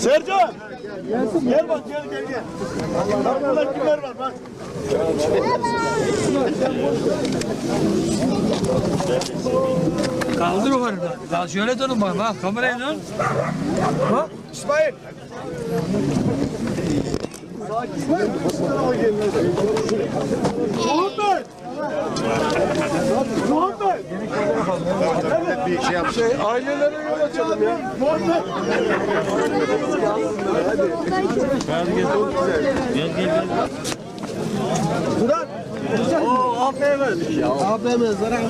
Sercan. Gel bak gel gel gel. Bak burada kimler var bak. Kaldır arada. Ya şöyle dönün bak. Bak kameraya dön. Bak. İsmail. Muhammed. Muhammed. Bir şey yap. Şey, ailelere yol açalım ya. Muhammed. Murat. Oo, verdik ya. AFM zarar.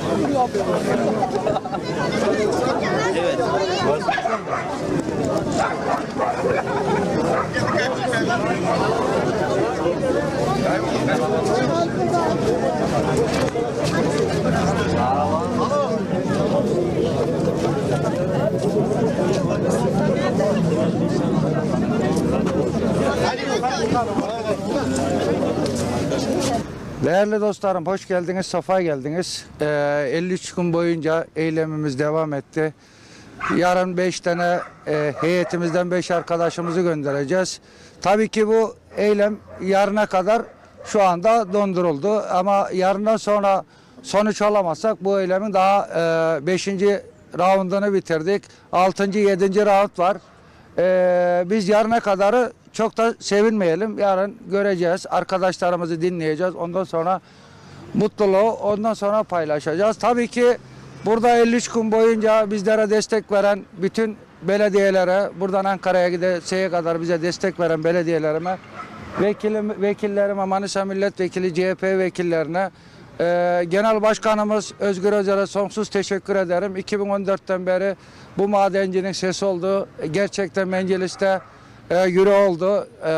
Değerli dostlarım hoş geldiniz, safa geldiniz. Ee, 53 gün boyunca eylemimiz devam etti. Yarın 5 tane e, heyetimizden 5 arkadaşımızı göndereceğiz. Tabii ki bu eylem yarına kadar şu anda donduruldu. Ama yarından sonra sonuç alamazsak bu eylemin daha 5. raundunu bitirdik. 6. 7. round var. Ee, biz yarına kadarı çok da sevinmeyelim. Yarın göreceğiz. Arkadaşlarımızı dinleyeceğiz. Ondan sonra mutluluğu ondan sonra paylaşacağız. Tabii ki burada 53 gün boyunca bizlere destek veren bütün belediyelere, buradan Ankara'ya gidesiye kadar bize destek veren belediyelerime, vekilim, vekillerime, Manisa Milletvekili, CHP vekillerine, e, Genel Başkanımız Özgür Özel'e sonsuz teşekkür ederim. 2014'ten beri bu madencinin sesi oldu. Gerçekten mecliste e, yürü oldu, e,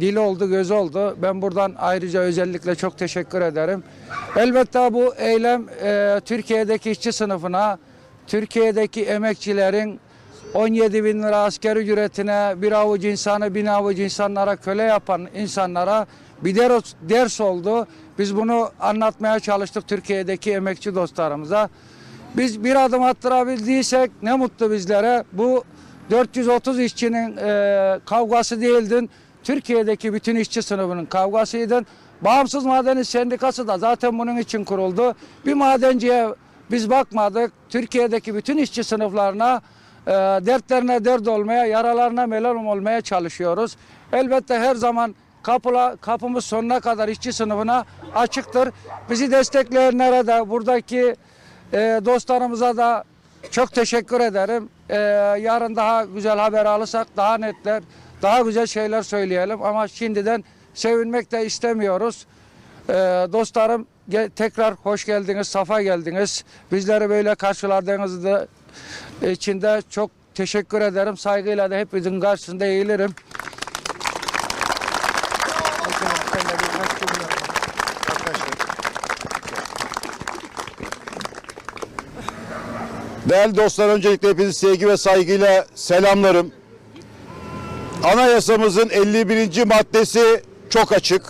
dil oldu, göz oldu. Ben buradan ayrıca özellikle çok teşekkür ederim. Elbette bu eylem e, Türkiye'deki işçi sınıfına, Türkiye'deki emekçilerin 17 bin lira asker ücretine bir avuç insanı bin avuç insanlara köle yapan insanlara bir ders, ders oldu. Biz bunu anlatmaya çalıştık Türkiye'deki emekçi dostlarımıza. Biz bir adım attırabildiysek ne mutlu bizlere. Bu 430 işçinin e, kavgası değildin. Türkiye'deki bütün işçi sınıfının kavgasıydın. Bağımsız Maden Sendikası da zaten bunun için kuruldu. Bir madenciye biz bakmadık. Türkiye'deki bütün işçi sınıflarına e, dertlerine dert olmaya, yaralarına melon olmaya çalışıyoruz. Elbette her zaman kapıla, kapımız sonuna kadar işçi sınıfına açıktır. Bizi destekleyenlere de buradaki e, dostlarımıza da çok teşekkür ederim. E, yarın daha güzel haber alırsak daha netler, daha güzel şeyler söyleyelim. Ama şimdiden sevinmek de istemiyoruz. Ee, dostlarım tekrar hoş geldiniz, safa geldiniz. Bizleri böyle karşıladığınız da için de çok teşekkür ederim. Saygıyla da hepinizin karşısında eğilirim. Değerli dostlar öncelikle hepinizi sevgi ve saygıyla selamlarım. Anayasamızın 51. maddesi çok açık.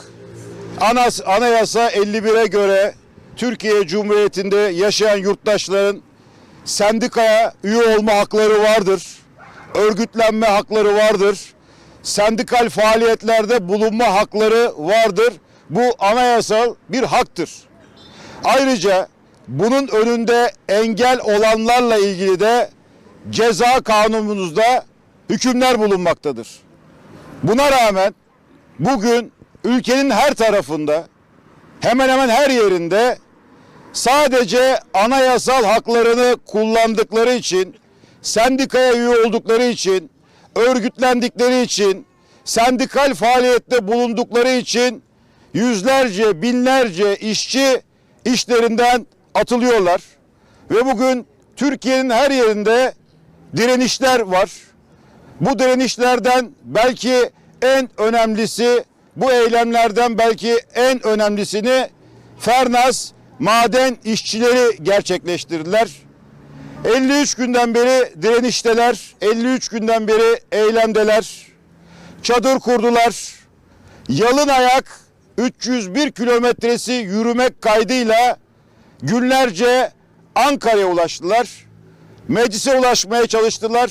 Anas, anayasa 51'e göre Türkiye Cumhuriyeti'nde yaşayan yurttaşların sendikaya üye olma hakları vardır. Örgütlenme hakları vardır. sendikal faaliyetlerde bulunma hakları vardır. Bu anayasal bir haktır. Ayrıca bunun önünde engel olanlarla ilgili de ceza kanunumuzda hükümler bulunmaktadır. Buna rağmen bugün ülkenin her tarafında hemen hemen her yerinde sadece anayasal haklarını kullandıkları için, sendikaya üye oldukları için, örgütlendikleri için, sendikal faaliyette bulundukları için yüzlerce, binlerce işçi işlerinden atılıyorlar. Ve bugün Türkiye'nin her yerinde direnişler var. Bu direnişlerden belki en önemlisi, bu eylemlerden belki en önemlisini Fernaz maden işçileri gerçekleştirdiler. 53 günden beri direnişteler, 53 günden beri eylemdeler. Çadır kurdular. Yalın ayak 301 kilometresi yürümek kaydıyla günlerce Ankara'ya ulaştılar. Meclise ulaşmaya çalıştılar.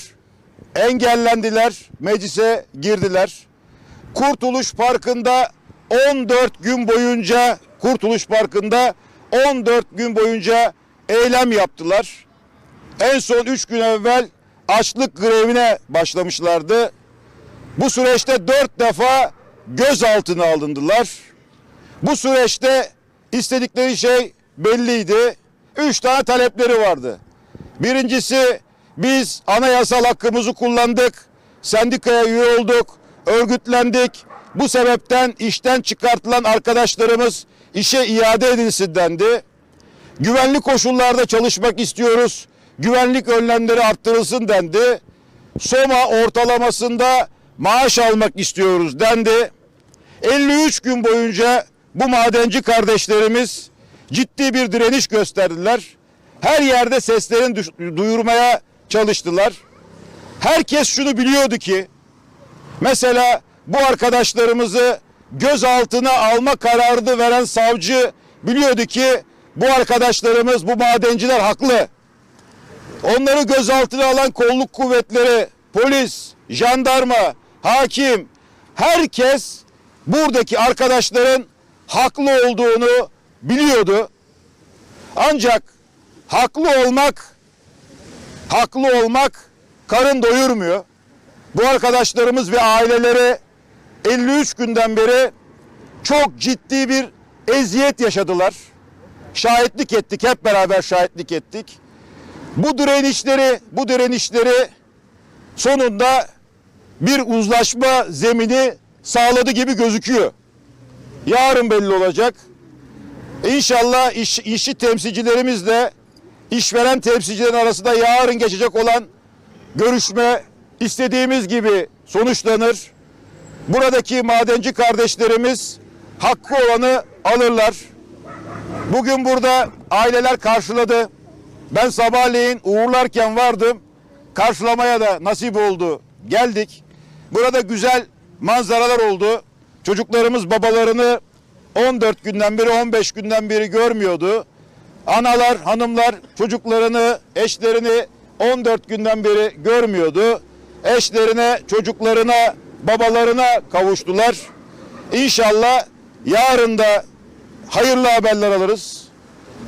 Engellendiler. Meclise girdiler. Kurtuluş Parkı'nda 14 gün boyunca Kurtuluş Parkı'nda 14 gün boyunca eylem yaptılar. En son 3 gün evvel açlık grevine başlamışlardı. Bu süreçte 4 defa gözaltına alındılar. Bu süreçte istedikleri şey belliydi. Üç tane talepleri vardı. Birincisi biz anayasal hakkımızı kullandık. Sendikaya üye olduk. Örgütlendik. Bu sebepten işten çıkartılan arkadaşlarımız işe iade edilsin dendi. Güvenli koşullarda çalışmak istiyoruz. Güvenlik önlemleri arttırılsın dendi. Soma ortalamasında maaş almak istiyoruz dendi. 53 gün boyunca bu madenci kardeşlerimiz ciddi bir direniş gösterdiler. Her yerde seslerini duyurmaya çalıştılar. Herkes şunu biliyordu ki mesela bu arkadaşlarımızı gözaltına alma kararını veren savcı biliyordu ki bu arkadaşlarımız bu madenciler haklı. Onları gözaltına alan kolluk kuvvetleri, polis, jandarma, hakim, herkes buradaki arkadaşların haklı olduğunu biliyordu. Ancak haklı olmak, haklı olmak karın doyurmuyor. Bu arkadaşlarımız ve aileleri 53 günden beri çok ciddi bir eziyet yaşadılar. Şahitlik ettik, hep beraber şahitlik ettik. Bu direnişleri, bu direnişleri sonunda bir uzlaşma zemini sağladı gibi gözüküyor. Yarın belli olacak. İnşallah iş, işçi temsilcilerimizle işveren temsilcilerin arasında yarın geçecek olan görüşme istediğimiz gibi sonuçlanır. Buradaki madenci kardeşlerimiz hakkı olanı alırlar. Bugün burada aileler karşıladı. Ben sabahleyin uğurlarken vardım. Karşılamaya da nasip oldu. Geldik. Burada güzel manzaralar oldu. Çocuklarımız babalarını 14 günden beri 15 günden beri görmüyordu. Analar, hanımlar çocuklarını, eşlerini 14 günden beri görmüyordu. Eşlerine, çocuklarına, babalarına kavuştular. İnşallah yarın da hayırlı haberler alırız.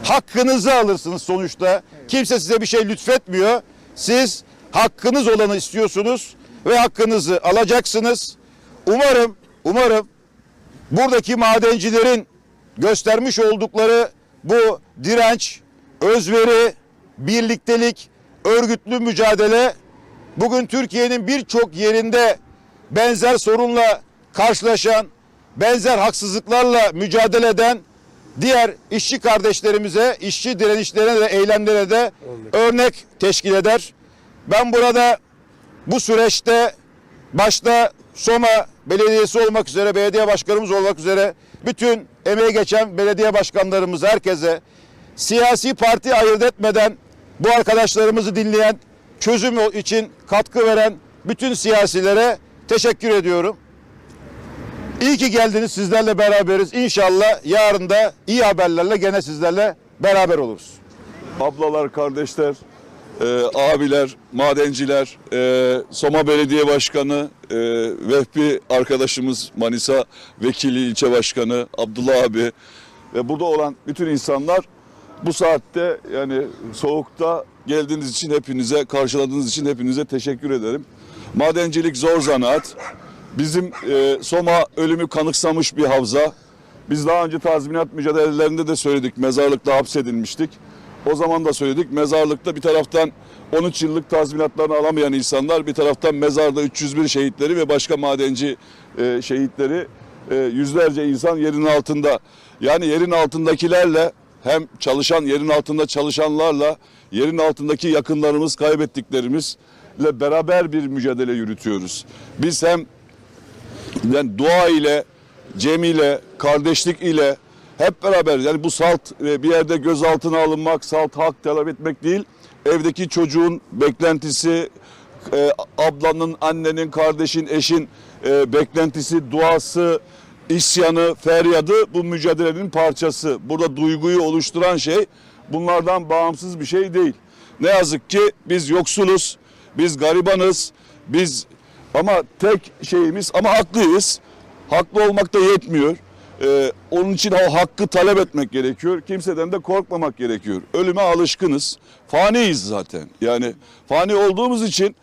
Hakkınızı alırsınız sonuçta. Kimse size bir şey lütfetmiyor. Siz hakkınız olanı istiyorsunuz ve hakkınızı alacaksınız. Umarım, umarım buradaki madencilerin göstermiş oldukları bu direnç, özveri, birliktelik, örgütlü mücadele bugün Türkiye'nin birçok yerinde benzer sorunla karşılaşan, benzer haksızlıklarla mücadele eden diğer işçi kardeşlerimize, işçi direnişlerine de eylemlere de örnek teşkil eder. Ben burada bu süreçte başta Soma Belediyesi olmak üzere, belediye başkanımız olmak üzere bütün emeği geçen belediye başkanlarımız herkese siyasi parti ayırt etmeden bu arkadaşlarımızı dinleyen, çözüm için katkı veren bütün siyasilere teşekkür ediyorum. İyi ki geldiniz sizlerle beraberiz. İnşallah yarın da iyi haberlerle gene sizlerle beraber oluruz. Ablalar, kardeşler, e, abiler, madenciler, e, Soma Belediye Başkanı, e, Vehbi arkadaşımız Manisa Vekili İlçe Başkanı Abdullah abi ve burada olan bütün insanlar bu saatte yani soğukta geldiğiniz için hepinize, karşıladığınız için hepinize teşekkür ederim. Madencilik zor zanaat. Bizim e, Soma ölümü kanıksamış bir havza. Biz daha önce tazminat mücadelelerinde de söyledik. Mezarlıkta hapsedilmiştik. O zaman da söyledik. Mezarlıkta bir taraftan 13 yıllık tazminatlarını alamayan insanlar, bir taraftan mezarda 301 şehitleri ve başka madenci e, şehitleri e, yüzlerce insan yerin altında. Yani yerin altındakilerle hem çalışan yerin altında çalışanlarla yerin altındaki yakınlarımız kaybettiklerimizle beraber bir mücadele yürütüyoruz. Biz hem yani dua ile, cem ile, kardeşlik ile hep beraber yani bu salt e, bir yerde gözaltına alınmak, salt hak talep etmek değil. Evdeki çocuğun beklentisi, e, ablanın, annenin, kardeşin, eşin e, beklentisi, duası, isyanı, feryadı bu mücadelenin parçası. Burada duyguyu oluşturan şey bunlardan bağımsız bir şey değil. Ne yazık ki biz yoksuluz, biz garibanız, biz ama tek şeyimiz ama haklıyız. Haklı olmak da yetmiyor. Ee, onun için o hakkı talep etmek gerekiyor. Kimseden de korkmamak gerekiyor. Ölüme alışkınız. Faniyiz zaten. Yani fani olduğumuz için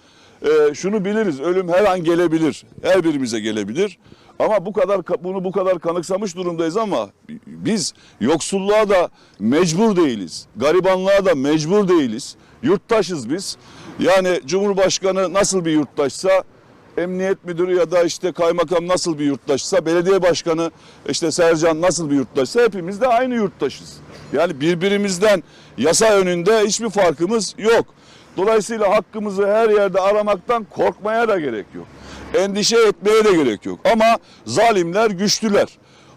e, şunu biliriz. Ölüm her an gelebilir. Her birimize gelebilir. Ama bu kadar bunu bu kadar kanıksamış durumdayız ama biz yoksulluğa da mecbur değiliz. Garibanlığa da mecbur değiliz. Yurttaşız biz. Yani Cumhurbaşkanı nasıl bir yurttaşsa emniyet müdürü ya da işte kaymakam nasıl bir yurttaşsa, belediye başkanı işte Sercan nasıl bir yurttaşsa hepimiz de aynı yurttaşız. Yani birbirimizden yasa önünde hiçbir farkımız yok. Dolayısıyla hakkımızı her yerde aramaktan korkmaya da gerek yok. Endişe etmeye de gerek yok. Ama zalimler güçlüler.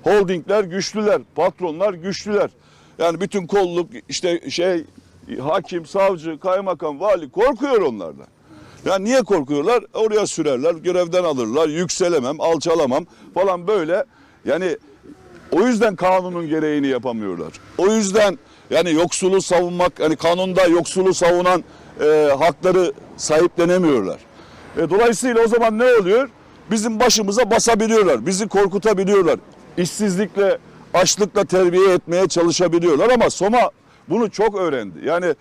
Holdingler güçlüler, patronlar güçlüler. Yani bütün kolluk işte şey hakim, savcı, kaymakam, vali korkuyor onlardan. Ya niye korkuyorlar? Oraya sürerler, görevden alırlar, yükselemem, alçalamam falan böyle. Yani o yüzden kanunun gereğini yapamıyorlar. O yüzden yani yoksulu savunmak, hani kanunda yoksulu savunan e, hakları sahiplenemiyorlar. E, dolayısıyla o zaman ne oluyor? Bizim başımıza basabiliyorlar, bizi korkutabiliyorlar. İşsizlikle, açlıkla terbiye etmeye çalışabiliyorlar ama Soma bunu çok öğrendi. Yani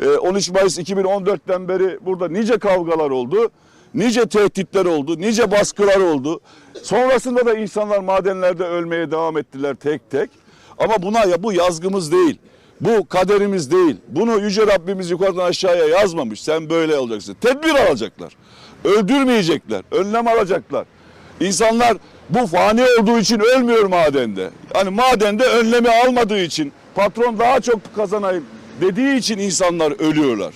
e, 13 Mayıs 2014'ten beri burada nice kavgalar oldu, nice tehditler oldu, nice baskılar oldu. Sonrasında da insanlar madenlerde ölmeye devam ettiler tek tek. Ama buna ya bu yazgımız değil. Bu kaderimiz değil. Bunu Yüce Rabbimiz yukarıdan aşağıya yazmamış. Sen böyle olacaksın. Tedbir alacaklar. Öldürmeyecekler. Önlem alacaklar. İnsanlar bu fani olduğu için ölmüyor madende. Yani madende önlemi almadığı için patron daha çok kazanayım dediği için insanlar ölüyorlar.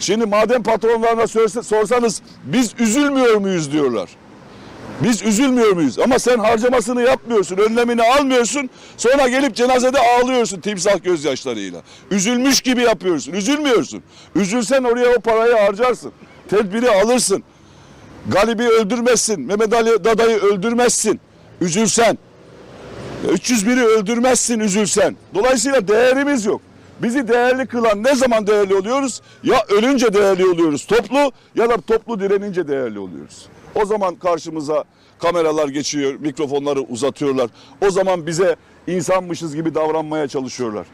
Şimdi maden patronlarına sorsa- sorsanız biz üzülmüyor muyuz diyorlar. Biz üzülmüyor muyuz? Ama sen harcamasını yapmıyorsun, önlemini almıyorsun. Sonra gelip cenazede ağlıyorsun timsah gözyaşlarıyla. Üzülmüş gibi yapıyorsun. Üzülmüyorsun. Üzülsen oraya o parayı harcarsın. Tedbiri alırsın. Galibi öldürmezsin. Mehmet Ali Dada'yı öldürmezsin. Üzülsen. 301'i öldürmezsin üzülsen. Dolayısıyla değerimiz yok. Bizi değerli kılan ne zaman değerli oluyoruz? Ya ölünce değerli oluyoruz toplu ya da toplu direnince değerli oluyoruz. O zaman karşımıza kameralar geçiyor, mikrofonları uzatıyorlar. O zaman bize insanmışız gibi davranmaya çalışıyorlar.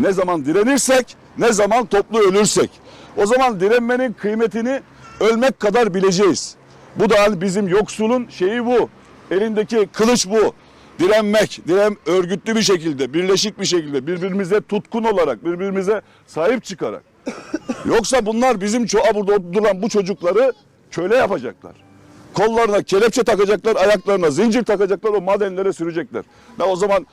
Ne zaman direnirsek, ne zaman toplu ölürsek. O zaman direnmenin kıymetini ölmek kadar bileceğiz. Bu da bizim yoksulun şeyi bu. Elindeki kılıç bu. Direnmek, diren örgütlü bir şekilde, birleşik bir şekilde, birbirimize tutkun olarak, birbirimize sahip çıkarak. Yoksa bunlar bizim ço- burada duran bu çocukları köle yapacaklar. Kollarına kelepçe takacaklar, ayaklarına zincir takacaklar, o madenlere sürecekler. Ve o zaman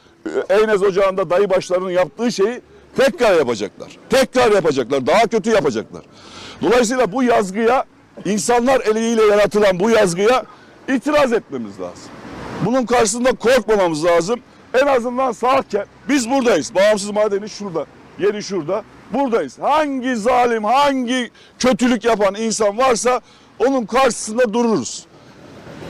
e, Eynez Ocağı'nda dayı başlarının yaptığı şeyi tekrar yapacaklar. Tekrar yapacaklar, daha kötü yapacaklar. Dolayısıyla bu yazgıya, insanlar eliyle yaratılan bu yazgıya itiraz etmemiz lazım. Bunun karşısında korkmamamız lazım. En azından sağken biz buradayız. Bağımsız madeni şurada. Yeri şurada. Buradayız. Hangi zalim, hangi kötülük yapan insan varsa onun karşısında dururuz.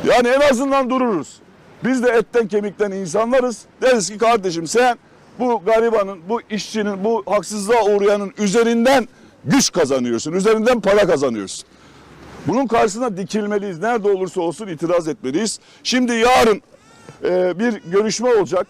Yani en azından dururuz. Biz de etten kemikten insanlarız. Deriz ki kardeşim sen bu garibanın, bu işçinin, bu haksızlığa uğrayanın üzerinden güç kazanıyorsun. Üzerinden para kazanıyorsun. Bunun karşısına dikilmeliyiz. Nerede olursa olsun itiraz etmeliyiz. Şimdi yarın e, bir görüşme olacak.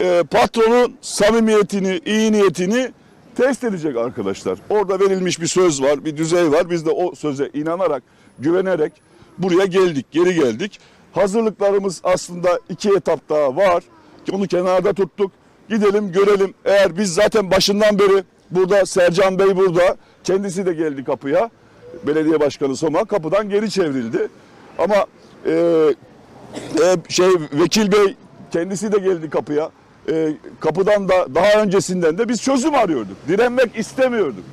E, patronun samimiyetini, iyi niyetini test edecek arkadaşlar. Orada verilmiş bir söz var, bir düzey var. Biz de o söze inanarak, güvenerek buraya geldik, geri geldik. Hazırlıklarımız aslında iki etap daha var. Onu kenarda tuttuk. Gidelim görelim. Eğer biz zaten başından beri burada Sercan Bey burada. Kendisi de geldi kapıya. Belediye Başkanı Soma kapıdan geri çevrildi. Ama e, e, şey vekil bey kendisi de geldi kapıya. E, kapıdan da daha öncesinden de biz çözüm arıyorduk. Direnmek istemiyorduk.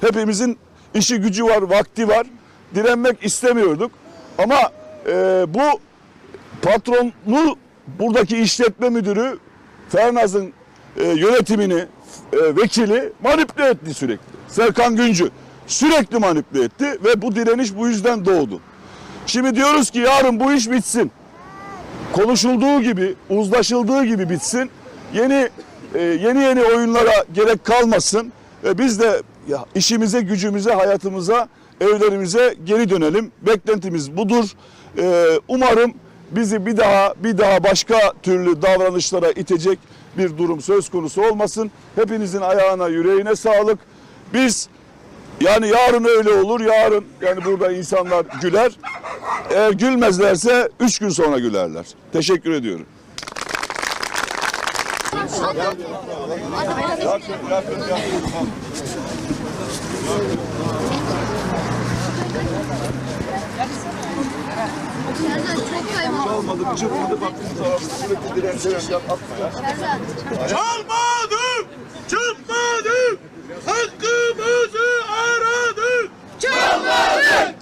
Hepimizin işi gücü var, vakti var. Direnmek istemiyorduk. Ama e, bu patronu buradaki işletme müdürü Fernaz'ın e, yönetimini e, vekili manipüle etti sürekli. Serkan Güncü sürekli manipüle etti ve bu direniş bu yüzden doğdu. Şimdi diyoruz ki yarın bu iş bitsin konuşulduğu gibi, uzlaşıldığı gibi bitsin. Yeni e, yeni yeni oyunlara gerek kalmasın. E, biz de ya, işimize, gücümüze, hayatımıza, evlerimize geri dönelim. Beklentimiz budur. E, umarım bizi bir daha bir daha başka türlü davranışlara itecek bir durum söz konusu olmasın. Hepinizin ayağına, yüreğine sağlık. Biz yani yarın öyle olur, yarın yani burada insanlar güler. Eğer gülmezlerse üç gün sonra gülerler. Teşekkür ediyorum. Olmadı, çıkmadı, baktınız aramızda sürekli dirençler atmaya. Çalmadık, çıkmadık, hakkımızı Amen.